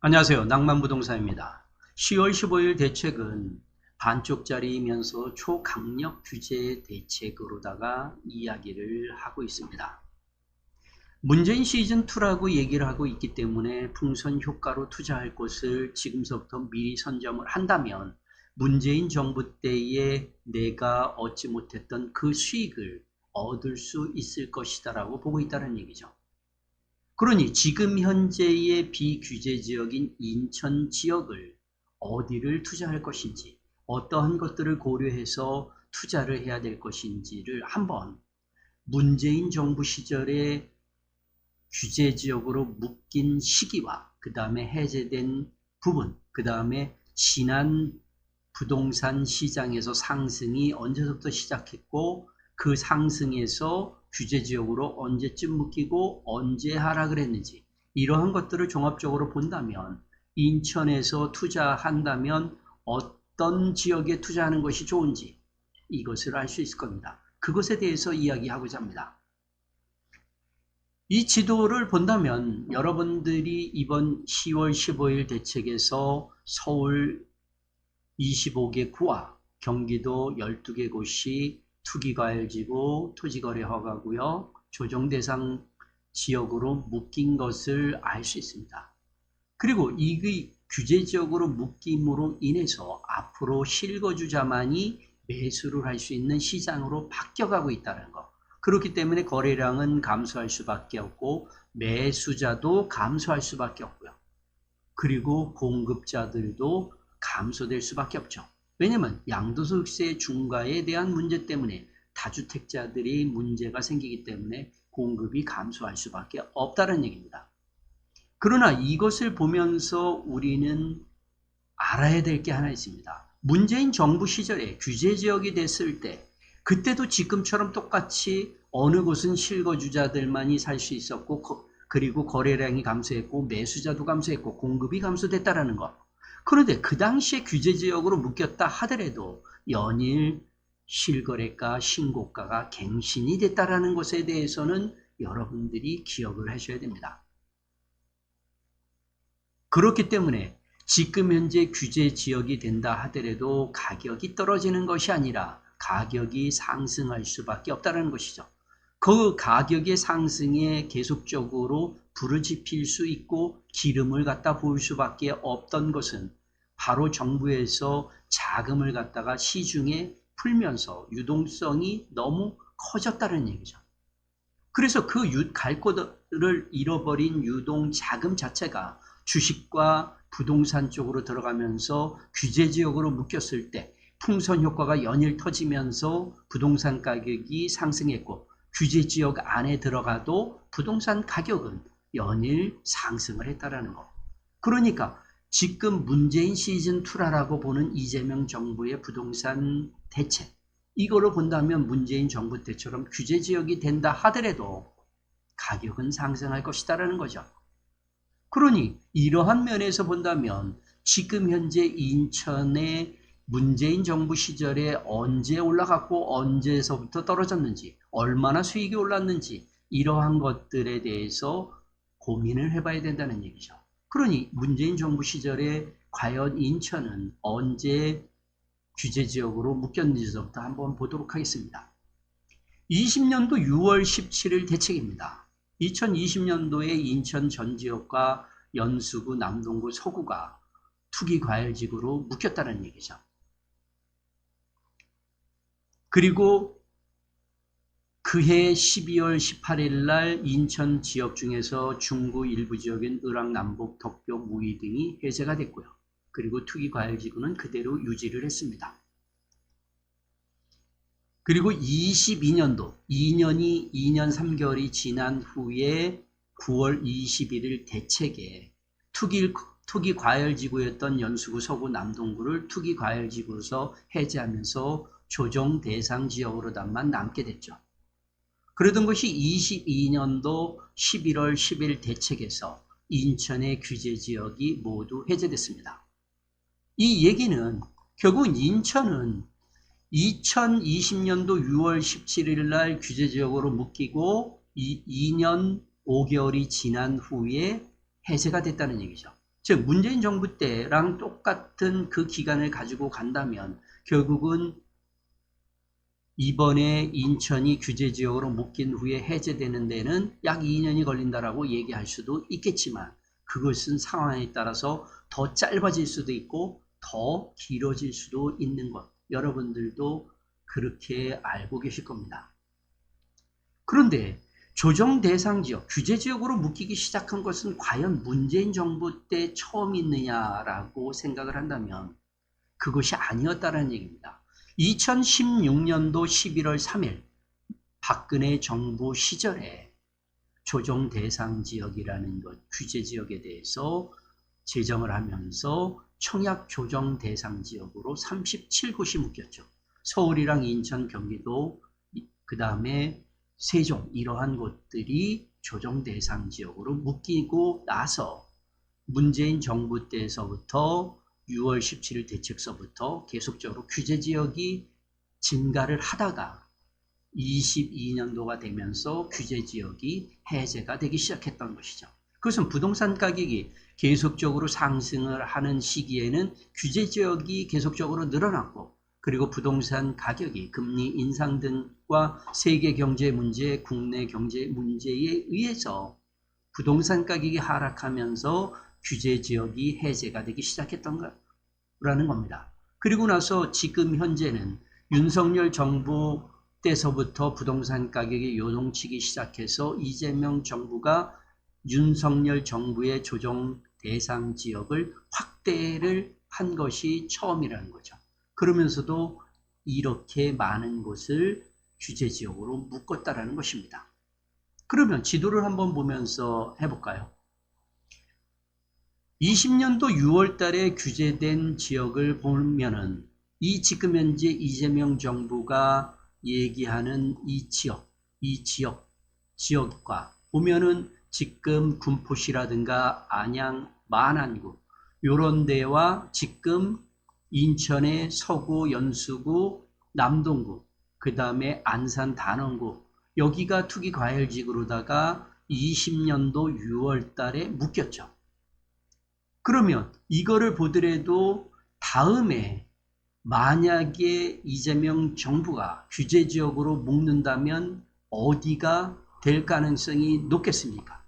안녕하세요. 낭만부동산입니다. 10월 15일 대책은 반쪽짜리이면서 초강력 규제 대책으로다가 이야기를 하고 있습니다. 문재인 시즌2라고 얘기를 하고 있기 때문에 풍선 효과로 투자할 것을 지금서부터 미리 선점을 한다면 문재인 정부 때에 내가 얻지 못했던 그 수익을 얻을 수 있을 것이다라고 보고 있다는 얘기죠. 그러니 지금 현재의 비규제 지역인 인천 지역을 어디를 투자할 것인지 어떠한 것들을 고려해서 투자를 해야 될 것인지를 한번 문재인 정부 시절에 규제 지역으로 묶인 시기와 그 다음에 해제된 부분, 그 다음에 지난 부동산 시장에서 상승이 언제부터 시작했고 그 상승에서 규제 지역으로 언제쯤 묶이고 언제 하락을 했는지 이러한 것들을 종합적으로 본다면 인천에서 투자한다면 어떤 지역에 투자하는 것이 좋은지 이것을 알 수 있을 겁니다. 그것에 대해서 이야기하고자 합니다. 이 지도를 본다면 여러분들이 이번 10월 15일 대책에서 서울 25개 구와 경기도 12개 곳이 투기과열지구 토지거래 허가고요. 조정 대상 지역으로 묶인 것을 알 수 있습니다. 그리고 이 규제 지역으로 묶임으로 인해서 앞으로 실거주자만이 매수를 할 수 있는 시장으로 바뀌어가고 있다는 것. 그렇기 때문에 거래량은 감소할 수밖에 없고 매수자도 감소할 수밖에 없고요. 그리고 공급자들도 감소될 수밖에 없죠. 왜냐하면 양도소득 세 중과에 대한 문제 때문에 다주택자들이 문제가 생기기 때문에 공급이 감소할 수밖에 없다는 얘기입니다. 그러나 이것을 보면서 우리는 알아야 될 게 하나 있습니다. 문재인 정부 시절에 규제 지역이 됐을 때 그때도 지금처럼 똑같이 어느 곳은 실거주자들만이 살 수 있었고 그리고 거래량이 감소했고 매수자도 감소했고 공급이 감소됐다라는 것. 그런데 그 당시에 규제 지역으로 묶였다 하더라도 연일 실거래가 신고가가 갱신이 됐다라는 것에 대해서는 여러분들이 기억을 하셔야 됩니다. 그렇기 때문에 지금 현재 규제 지역이 된다 하더라도 가격이 떨어지는 것이 아니라 가격이 상승할 수밖에 없다는 것이죠. 그 가격의 상승에 계속적으로 지필 수 있고 기름을 갖다 부을 수밖에 없던 것은 바로 정부에서 자금을 갖다가 시중에 풀면서 유동성이 너무 커졌다는 얘기죠. 그래서 그 갈 곳을 잃어버린 유동 자금 자체가 주식과 부동산 쪽으로 들어가면서 규제 지역으로 묶였을 때 풍선 효과가 연일 터지면서 부동산 가격이 상승했고 규제 지역 안에 들어가도 부동산 가격은 연일 상승을 했다라는 거. 그러니까 지금 문재인 시즌 2라고 보는 이재명 정부의 부동산 대책. 이걸로 본다면 문재인 정부 때처럼 규제 지역이 된다 하더라도 가격은 상승할 것이다라는 거죠. 그러니 이러한 면에서 본다면 지금 현재 인천의 문재인 정부 시절에 언제 올라갔고 언제서부터 떨어졌는지 얼마나 수익이 올랐는지 이러한 것들에 대해서 고민을 해봐야 된다는 얘기죠. 그러니 문재인 정부 시절에 과연 인천은 언제 규제 지역으로 묶였는지부터 한번 보도록 하겠습니다. 20년도 6월 17일 대책입니다. 2020년도에 인천 전 지역과 연수구, 남동구, 서구가 투기 과열지구로 묶였다는 얘기죠. 그리고 그해 12월 18일 날 인천 지역 중에서 중구 일부 지역인 을왕, 남북, 덕교, 무의 등이 해제가 됐고요. 그리고 투기 과열 지구는 그대로 유지를 했습니다. 그리고 22년도, 2년이 2년 3개월이 지난 후에 9월 21일 대책에 투기, 투기 과열 지구였던 연수구, 서구, 남동구를 투기 과열 지구로서 해제하면서 조정 대상 지역으로만 남게 됐죠. 그러던 것이 22년도 11월 10일 대책에서 인천의 규제 지역이 모두 해제됐습니다. 이 얘기는 결국 인천은 2020년도 6월 17일 날 규제 지역으로 묶이고 2년 5개월이 지난 후에 해제가 됐다는 얘기죠. 즉 문재인 정부 때랑 똑같은 그 기간을 가지고 간다면 결국은 이번에 인천이 규제 지역으로 묶인 후에 해제되는 데는 약 2년이 걸린다라고 얘기할 수도 있겠지만 그것은 상황에 따라서 더 짧아질 수도 있고 더 길어질 수도 있는 것. 여러분들도 그렇게 알고 계실 겁니다. 그런데 조정 대상 지역, 규제 지역으로 묶이기 시작한 것은 과연 문재인 정부 때 처음 있느냐라고 생각을 한다면 그것이 아니었다는 얘기입니다. 2016년도 11월 3일 박근혜 정부 시절에 조정 대상 지역이라는 것, 규제 지역에 대해서 제정을 하면서 청약 조정 대상 지역으로 37곳이 묶였죠. 서울이랑 인천, 경기도, 그 다음에 세종 이러한 곳들이 조정 대상 지역으로 묶이고 나서 문재인 정부 때서부터 6월 17일 대책서부터 계속적으로 규제 지역이 증가를 하다가 22년도가 되면서 규제 지역이 해제가 되기 시작했던 것이죠. 그것은 부동산 가격이 계속적으로 상승을 하는 시기에는 규제 지역이 계속적으로 늘어났고 그리고 부동산 가격이 금리 인상 등과 세계 경제 문제, 국내 경제 문제에 의해서 부동산 가격이 하락하면서 규제 지역이 해제가 되기 시작했던 거라는 겁니다. 그리고 나서 지금 현재는 윤석열 정부 때서부터 부동산 가격이 요동치기 시작해서 이재명 정부가 윤석열 정부의 조정 대상 지역을 확대를 한 것이 처음이라는 거죠. 그러면서도 이렇게 많은 곳을 규제 지역으로 묶었다라는 것입니다. 그러면 지도를 한번 보면서 해볼까요? 20년도 6월 달에 규제된 지역을 보면은 이 지금 현재 이재명 정부가 얘기하는 이 지역, 이 지역, 지역과 보면은 지금 군포시라든가 안양, 만안구 요런 데와 지금 인천의 서구, 연수구, 남동구, 그 다음에 안산, 단원구 여기가 투기 과열지구로다가 20년도 6월 달에 묶였죠. 그러면 이거를 보더라도 다음에 만약에 이재명 정부가 규제 지역으로 묶는다면 어디가 될 가능성이 높겠습니까?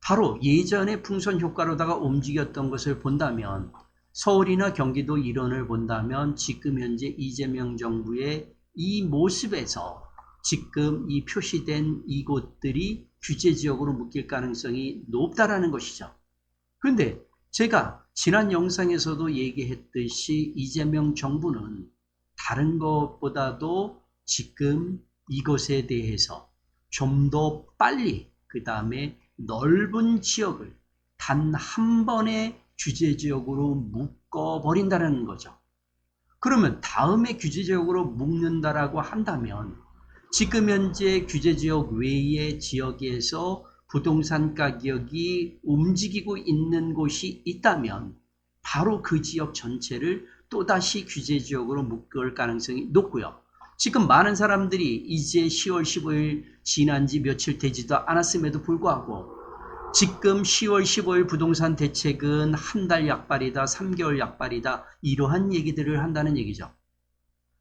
바로 예전에 풍선 효과로다가 움직였던 것을 본다면 서울이나 경기도 일원을 본다면 지금 현재 이재명 정부의 이 모습에서 지금 이 표시된 이곳들이 규제 지역으로 묶일 가능성이 높다라는 것이죠. 그런데 제가 지난 영상에서도 얘기했듯이 이재명 정부는 다른 것보다도 지금 이것에 대해서 좀 더 빨리 그 다음에 넓은 지역을 단 한 번에 규제 지역으로 묶어버린다는 거죠. 그러면 다음에 규제 지역으로 묶는다라고 한다면 지금 현재 규제 지역 외의 지역에서 부동산 가격이 움직이고 있는 곳이 있다면 바로 그 지역 전체를 또다시 규제 지역으로 묶을 가능성이 높고요. 지금 많은 사람들이 이제 10월 15일 지난 지 며칠 되지도 않았음에도 불구하고 지금 10월 15일 부동산 대책은 한 달 약발이다, 3개월 약발이다, 이러한 얘기들을 한다는 얘기죠.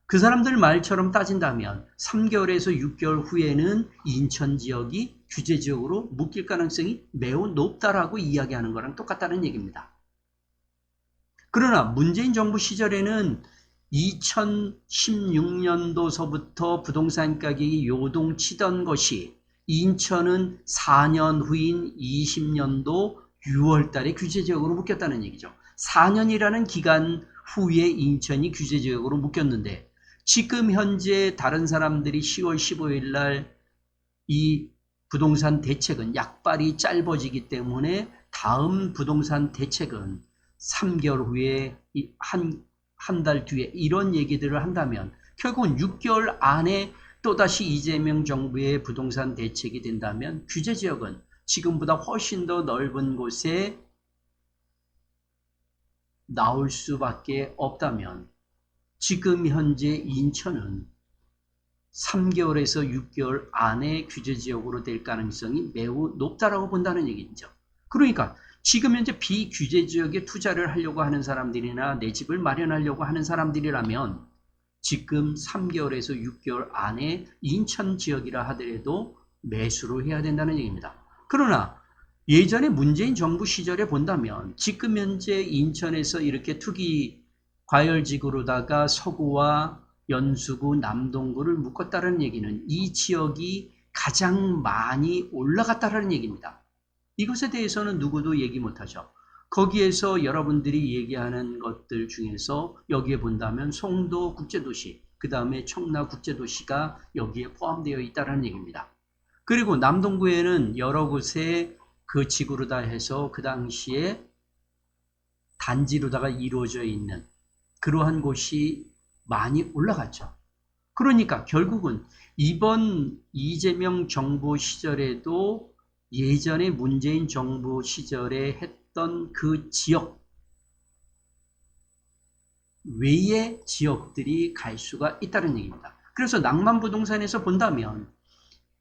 그 사람들 말처럼 따진다면 3개월에서 6개월 후에는 인천 지역이 규제 지역으로 묶일 가능성이 매우 높다라고 이야기하는 거랑 똑같다는 얘기입니다. 그러나 문재인 정부 시절에는 2016년도서부터 부동산 가격이 요동치던 것이 인천은 4년 후인 20년도 6월 달에 규제 지역으로 묶였다는 얘기죠. 4년이라는 기간 후에 인천이 규제 지역으로 묶였는데 지금 현재 다른 사람들이 10월 15일 날 이 부동산 대책은 약발이 짧아지기 때문에 다음 부동산 대책은 3개월 후에 한 한 달 뒤에 이런 얘기들을 한다면 결국은 6개월 안에 또다시 이재명 정부의 부동산 대책이 된다면 규제 지역은 지금보다 훨씬 더 넓은 곳에 나올 수밖에 없다면 지금 현재 인천은 3개월에서 6개월 안에 규제 지역으로 될 가능성이 매우 높다라고 본다는 얘기죠. 그러니까 지금 현재 비규제 지역에 투자를 하려고 하는 사람들이나 내 집을 마련하려고 하는 사람들이라면 지금 3개월에서 6개월 안에 인천 지역이라 하더라도 매수를 해야 된다는 얘기입니다. 그러나 예전에 문재인 정부 시절에 본다면 지금 현재 인천에서 이렇게 투기 과열지구로다가 서구와 연수구, 남동구를 묶었다는 얘기는 이 지역이 가장 많이 올라갔다는 얘기입니다. 이것에 대해서는 누구도 얘기 못하죠. 거기에서 여러분들이 얘기하는 것들 중에서 여기에 본다면 송도 국제도시, 그 다음에 청라 국제도시가 여기에 포함되어 있다는 얘기입니다. 그리고 남동구에는 여러 곳에 그 지구로 다 해서 그 당시에 단지로다가 이루어져 있는 그러한 곳이 많이 올라갔죠. 그러니까 결국은 이번 이재명 정부 시절에도 예전에 문재인 정부 시절에 했던 그 지역 외의 지역들이 갈 수가 있다는 얘기입니다. 그래서 낭만 부동산에서 본다면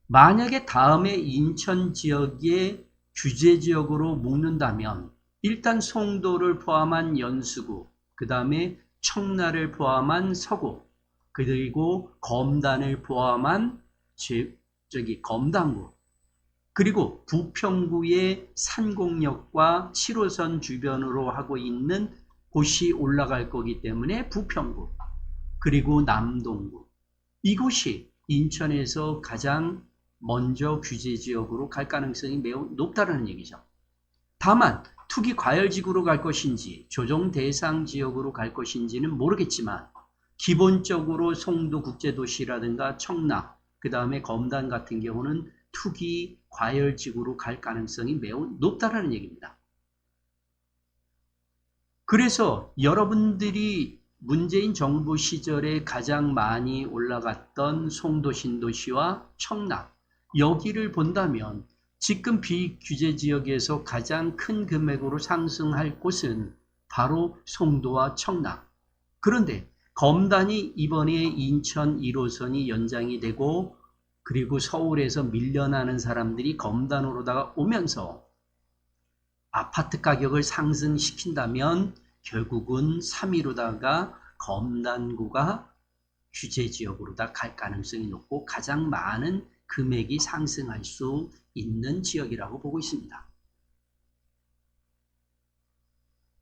만약에 다음에 인천 지역에 규제 지역으로 묶는다면 일단 송도를 포함한 연수구, 그 다음에 청라를 포함한 서구, 그리고 검단을 포함한 저기 검단구, 그리고 부평구의 산곡역과 7호선 주변으로 하고 있는 곳이 올라갈 거기 때문에 부평구, 그리고 남동구. 이곳이 인천에서 가장 먼저 규제 지역으로 갈 가능성이 매우 높다는 얘기죠. 다만 투기 과열지구로 갈 것인지 조정 대상 지역으로 갈 것인지는 모르겠지만 기본적으로 송도 국제도시라든가 청라 그 다음에 검단 같은 경우는 투기 과열지구로 갈 가능성이 매우 높다는 얘기입니다. 그래서 여러분들이 문재인 정부 시절에 가장 많이 올라갔던 송도 신도시와 청라 여기를 본다면 지금 비규제 지역에서 가장 큰 금액으로 상승할 곳은 바로 송도와 청라. 그런데 검단이 이번에 인천 1호선이 연장이 되고 그리고 서울에서 밀려나는 사람들이 검단으로다가 오면서 아파트 가격을 상승시킨다면 결국은 3위로다가 검단구가 규제 지역으로 다 갈 가능성이 높고 가장 많은 금액이 상승할 수 있는 지역이라고 보고 있습니다.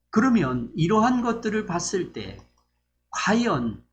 그러면 이러한 것들을 봤을 때 과연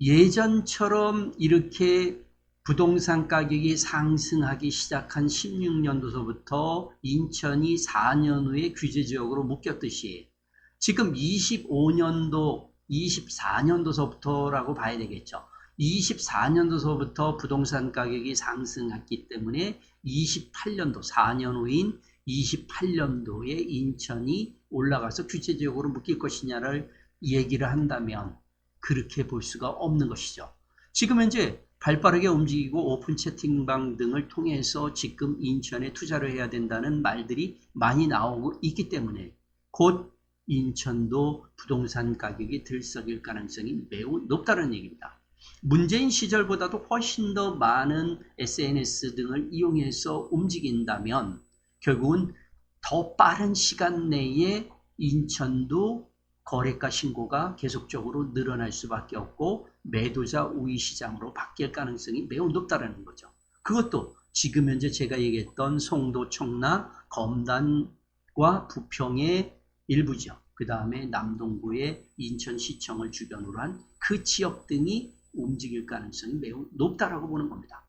예전처럼 이렇게 부동산 가격이 상승하기 시작한 16년도서부터 인천이 4년 후에 규제 지역으로 묶였듯이 지금 25년도, 24년도서부터라고 봐야 되겠죠. 24년도서부터 부동산 가격이 상승했기 때문에 28년도 4년 후인 28년도에 인천이 올라가서 규제 지역으로 묶일 것이냐를 얘기를 한다면 그렇게 볼 수가 없는 것이죠. 지금 현재 발빠르게 움직이고 오픈 채팅방 등을 통해서 지금 인천에 투자를 해야 된다는 말들이 많이 나오고 있기 때문에 곧 인천도 부동산 가격이 들썩일 가능성이 매우 높다는 얘기입니다. 문재인 시절보다도 훨씬 더 많은 SNS 등을 이용해서 움직인다면 결국은 더 빠른 시간 내에 인천도 거래가 신고가 계속적으로 늘어날 수밖에 없고 매도자 우위 시장으로 바뀔 가능성이 매우 높다는 거죠. 그것도 지금 현재 제가 얘기했던 송도, 청라, 검단과 부평의 일부 지역, 그 다음에 남동구의 인천시청을 주변으로 한 그 지역 등이 움직일 가능성이 매우 높다라고 보는 겁니다.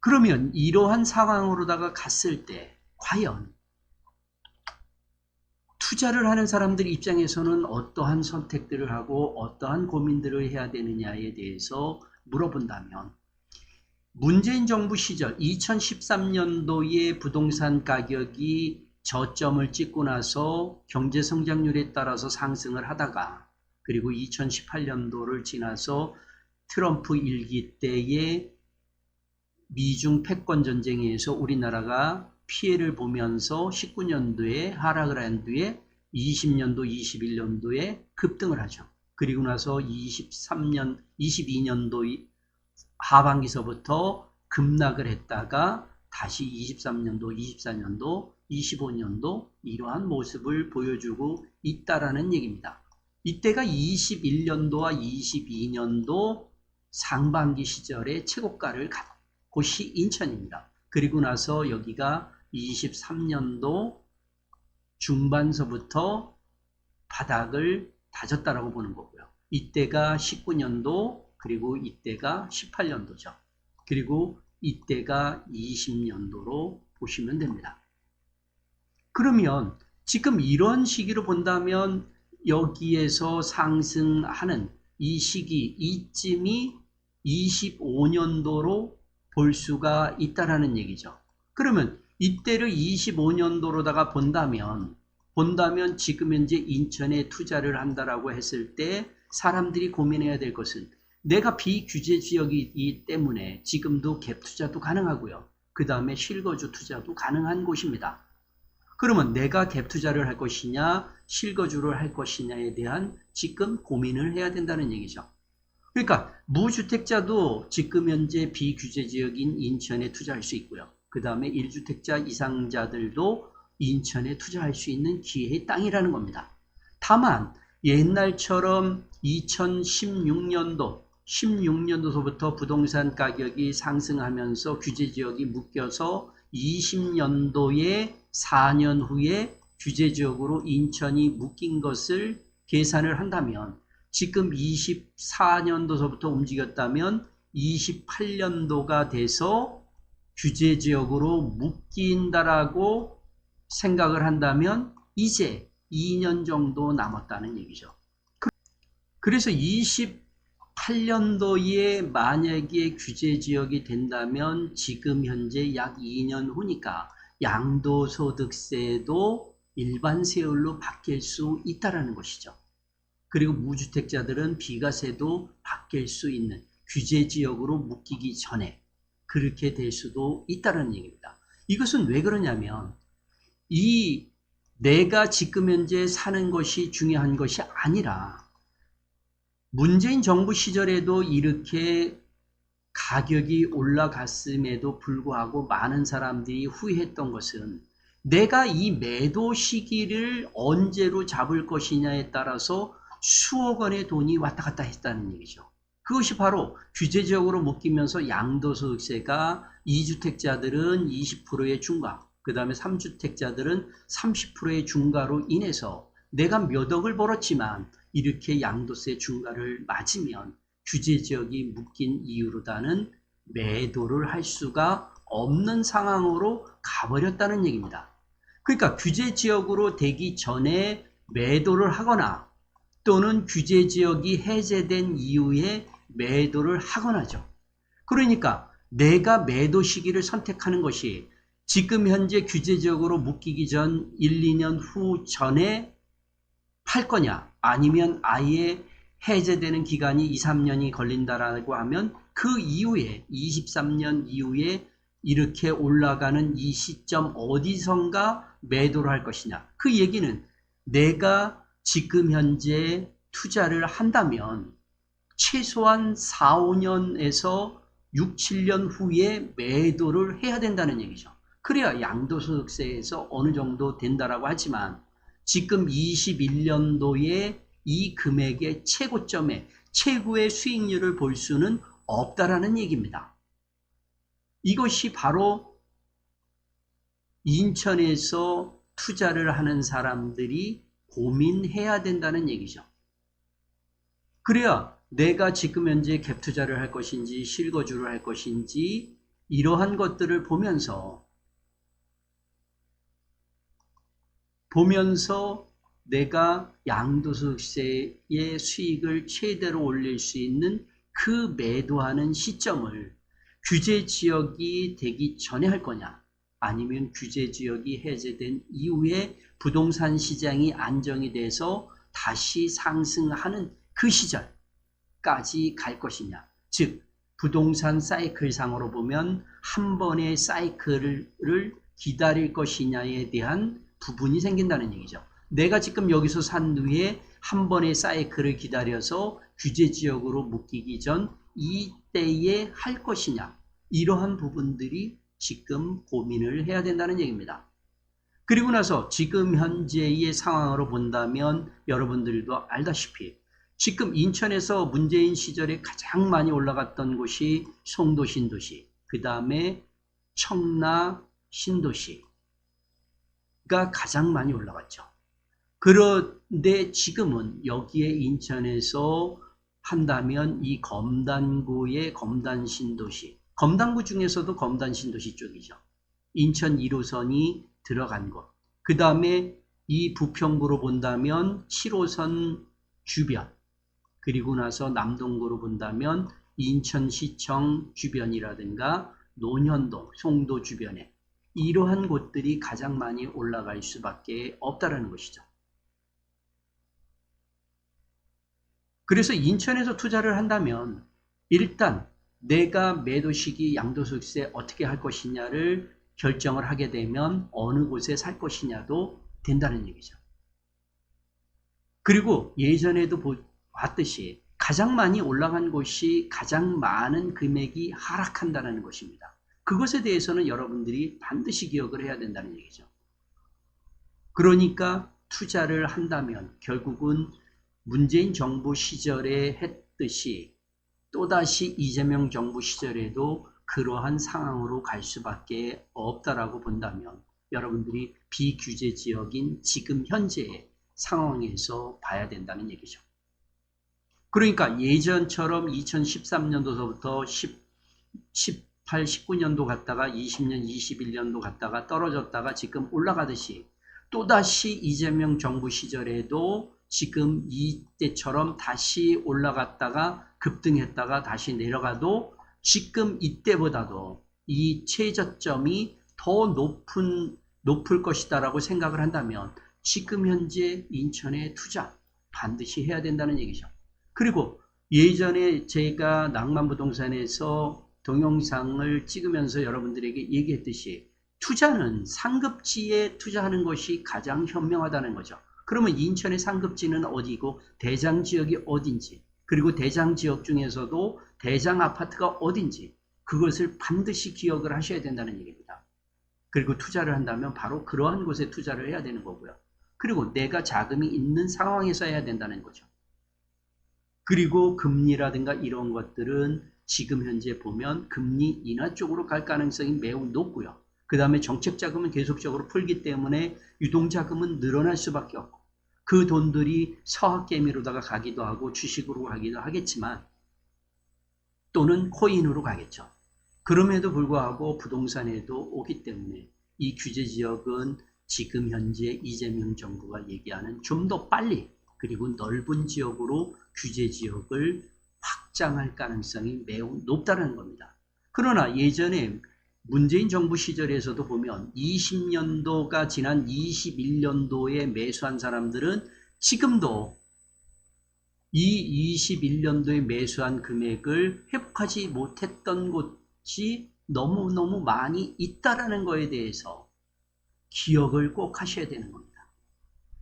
그러면 이러한 상황으로다가 갔을 때 과연 투자를 하는 사람들 입장에서는 어떠한 선택들을 하고 어떠한 고민들을 해야 되느냐에 대해서 물어본다면 문재인 정부 시절 2013년도에 부동산 가격이 저점을 찍고 나서 경제 성장률에 따라서 상승을 하다가 그리고 2018년도를 지나서 트럼프 일기 때에 미중 패권 전쟁에 의해서 우리나라가 피해를 보면서 19년도에 하락을 한 뒤에 20년도, 21년도에 급등을 하죠. 그리고 나서 23년, 22년도 하반기서부터 급락을 했다가 다시 23년도, 24년도, 25년도 이러한 모습을 보여주고 있다라는 얘기입니다. 이때가 21년도와 22년도 상반기 시절에 최고가를 간 곳이 인천입니다. 그리고 나서 여기가 23년도 중반서부터 바닥을 다졌다라고 보는 거고요. 이때가 19년도 그리고 이때가 18년도죠. 그리고 이때가 20년도로 보시면 됩니다. 그러면 지금 이런 시기로 본다면 여기에서 상승하는 이 시기 이쯤이 25년도로 볼 수가 있다라는 얘기죠. 그러면 이때를 25년도로다가 본다면 본다면 지금 현재 인천에 투자를 한다라고 했을 때 사람들이 고민해야 될 것은 내가 비규제 지역이기 때문에 지금도 갭 투자도 가능하고요. 그 다음에 실거주 투자도 가능한 곳입니다. 그러면 내가 갭 투자를 할 것이냐, 실거주를 할 것이냐에 대한 지금 고민을 해야 된다는 얘기죠. 그러니까 무주택자도 지금 현재 비규제 지역인 인천에 투자할 수 있고요. 그 다음에 1주택자 이상자들도 인천에 투자할 수 있는 기회의 땅이라는 겁니다. 다만 옛날처럼 2016년도 16년도서부터 부동산 가격이 상승하면서 규제 지역이 묶여서 20년도에 4년 후에 규제 지역으로 인천이 묶인 것을 계산을 한다면 지금 24년도서부터 움직였다면 28년도가 돼서 규제 지역으로 묶인다라고 생각을 한다면 이제 2년 정도 남았다는 얘기죠. 그래서 28년도에 만약에 규제 지역이 된다면 지금 현재 약 2년 후니까 양도소득세도 일반 세율로 바뀔 수 있다라는 것이죠. 그리고 무주택자들은 비과세도 바뀔 수 있는 규제 지역으로 묶이기 전에 그렇게 될 수도 있다는 얘기입니다. 이것은 왜 그러냐면 이 내가 지금 현재 사는 것이 중요한 것이 아니라 문재인 정부 시절에도 이렇게 가격이 올라갔음에도 불구하고 많은 사람들이 후회했던 것은 내가 이 매도 시기를 언제로 잡을 것이냐에 따라서 수억 원의 돈이 왔다 갔다 했다는 얘기죠. 그것이 바로 규제 지역으로 묶이면서 양도소득세가 2주택자들은 20%의 중과, 그 다음에 3주택자들은 30%의 중과로 인해서 내가 몇 억을 벌었지만 이렇게 양도세 중과를 맞으면 규제 지역이 묶인 이유로다는 매도를 할 수가 없는 상황으로 가버렸다는 얘기입니다. 그러니까 규제 지역으로 되기 전에 매도를 하거나 또는 규제 지역이 해제된 이후에 매도를 하거나죠. 그러니까 내가 매도 시기를 선택하는 것이 지금 현재 규제 지역으로 묶이기 전 1, 2년 후 전에 팔 거냐 아니면 아예 해제되는 기간이 2, 3년이 걸린다라고 하면 그 이후에 23년 이후에 이렇게 올라가는 이 시점 어디선가 매도를 할 것이냐. 그 얘기는 내가 지금 현재 투자를 한다면 최소한 4, 5년에서 6, 7년 후에 매도를 해야 된다는 얘기죠. 그래야 양도소득세에서 어느 정도 된다라고 하지만 지금 21년도에 이 금액의 최고점에 최고의 수익률을 볼 수는 없다라는 얘기입니다. 이것이 바로 인천에서 투자를 하는 사람들이 고민해야 된다는 얘기죠. 그래야 내가 지금 현재 갭 투자를 할 것인지 실거주를 할 것인지 이러한 것들을 보면서 보면서 내가 양도소득세의 수익을 최대로 올릴 수 있는 그 매도하는 시점을 규제 지역이 되기 전에 할 거냐? 아니면 규제 지역이 해제된 이후에 부동산 시장이 안정이 돼서 다시 상승하는 그 시절까지 갈 것이냐? 즉 부동산 사이클상으로 보면 한 번의 사이클을 기다릴 것이냐에 대한 부분이 생긴다는 얘기죠. 내가 지금 여기서 산 후에 한 번의 사이클을 기다려서 규제 지역으로 묶이기 전 이때에 할 것이냐 이러한 부분들이 지금 고민을 해야 된다는 얘기입니다. 그리고 나서 지금 현재의 상황으로 본다면 여러분들도 알다시피 지금 인천에서 문재인 시절에 가장 많이 올라갔던 곳이 송도 신도시, 그 다음에 청라 신도시가 가장 많이 올라갔죠. 그런데 지금은 여기에 인천에서 한다면 이 검단구의 검단 신도시, 검단구 중에서도 검단 신도시 쪽이죠. 인천 1호선이 들어간 곳. 그 다음에 이 부평구로 본다면 7호선 주변. 그리고 나서 남동구로 본다면 인천시청 주변이라든가 논현동, 송도 주변에 이러한 곳들이 가장 많이 올라갈 수밖에 없다라는 것이죠. 그래서 인천에서 투자를 한다면 일단 내가 매도 시기 양도소득세 어떻게 할 것이냐를 결정을 하게 되면 어느 곳에 살 것이냐도 된다는 얘기죠. 그리고 예전에도 봤듯이 가장 많이 올라간 곳이 가장 많은 금액이 하락한다는 것입니다. 그것에 대해서는 여러분들이 반드시 기억을 해야 된다는 얘기죠. 그러니까 투자를 한다면 결국은 문재인 정부 시절에 했듯이 또다시 이재명 정부 시절에도 그러한 상황으로 갈 수밖에 없다라고 본다면 여러분들이 비규제 지역인 지금 현재의 상황에서 봐야 된다는 얘기죠. 그러니까 예전처럼 2013년도서부터 10, 18, 19년도 갔다가 20년, 21년도 갔다가 떨어졌다가 지금 올라가듯이 또다시 이재명 정부 시절에도 지금 이때처럼 다시 올라갔다가 급등했다가 다시 내려가도 지금 이때보다도 이 최저점이 더 높은 높을 것이다라고 생각을 한다면 지금 현재 인천에 투자 반드시 해야 된다는 얘기죠. 그리고 예전에 제가 낭만부동산에서 동영상을 찍으면서 여러분들에게 얘기했듯이 투자는 상급지에 투자하는 것이 가장 현명하다는 거죠. 그러면 인천의 상급지는 어디고 대장 지역이 어딘지 그리고 대장 지역 중에서도 대장 아파트가 어딘지 그것을 반드시 기억을 하셔야 된다는 얘기입니다. 그리고 투자를 한다면 바로 그러한 곳에 투자를 해야 되는 거고요. 그리고 내가 자금이 있는 상황에서 해야 된다는 거죠. 그리고 금리라든가 이런 것들은 지금 현재 보면 금리 인하 쪽으로 갈 가능성이 매우 높고요. 그 다음에 정책 자금은 계속적으로 풀기 때문에 유동 자금은 늘어날 수밖에 없고 그 돈들이 서학개미로다가 가기도 하고 주식으로 가기도 하겠지만 또는 코인으로 가겠죠. 그럼에도 불구하고 부동산에도 오기 때문에 이 규제 지역은 지금 현재 이재명 정부가 얘기하는 좀 더 빨리 그리고 넓은 지역으로 규제 지역을 확장할 가능성이 매우 높다는 겁니다. 그러나 예전에 문재인 정부 시절에서도 보면 20년도가 지난 21년도에 매수한 사람들은 지금도 이 21년도에 매수한 금액을 회복하지 못했던 곳이 너무너무 많이 있다라는 것에 대해서 기억을 꼭 하셔야 되는 겁니다.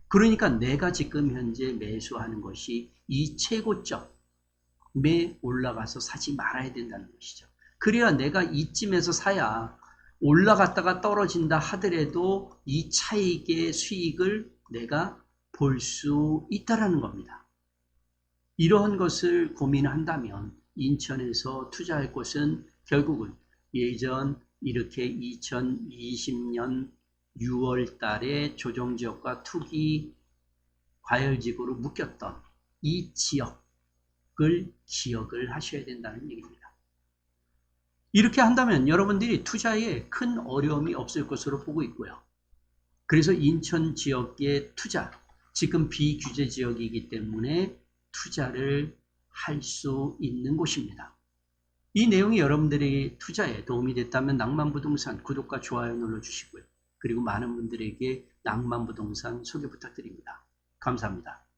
그러니까 내가 지금 현재 매수하는 것이 이 최고점에 올라가서 사지 말아야 된다는 것이죠. 그래야 내가 이쯤에서 사야 올라갔다가 떨어진다 하더라도 이 차익의 수익을 내가 볼 수 있다라는 겁니다. 이러한 것을 고민한다면 인천에서 투자할 곳은 결국은 예전 이렇게 2020년 6월 달에 조정 지역과 투기 과열 지구로 묶였던 이 지역을 기억을 하셔야 된다는 얘기입니다. 이렇게 한다면 여러분들이 투자에 큰 어려움이 없을 것으로 보고 있고요. 그래서 인천 지역의 투자, 지금 비규제 지역이기 때문에 투자를 할 수 있는 곳입니다. 이 내용이 여러분들의 투자에 도움이 됐다면 낭만부동산 구독과 좋아요 눌러주시고요. 그리고 많은 분들에게 낭만부동산 소개 부탁드립니다. 감사합니다.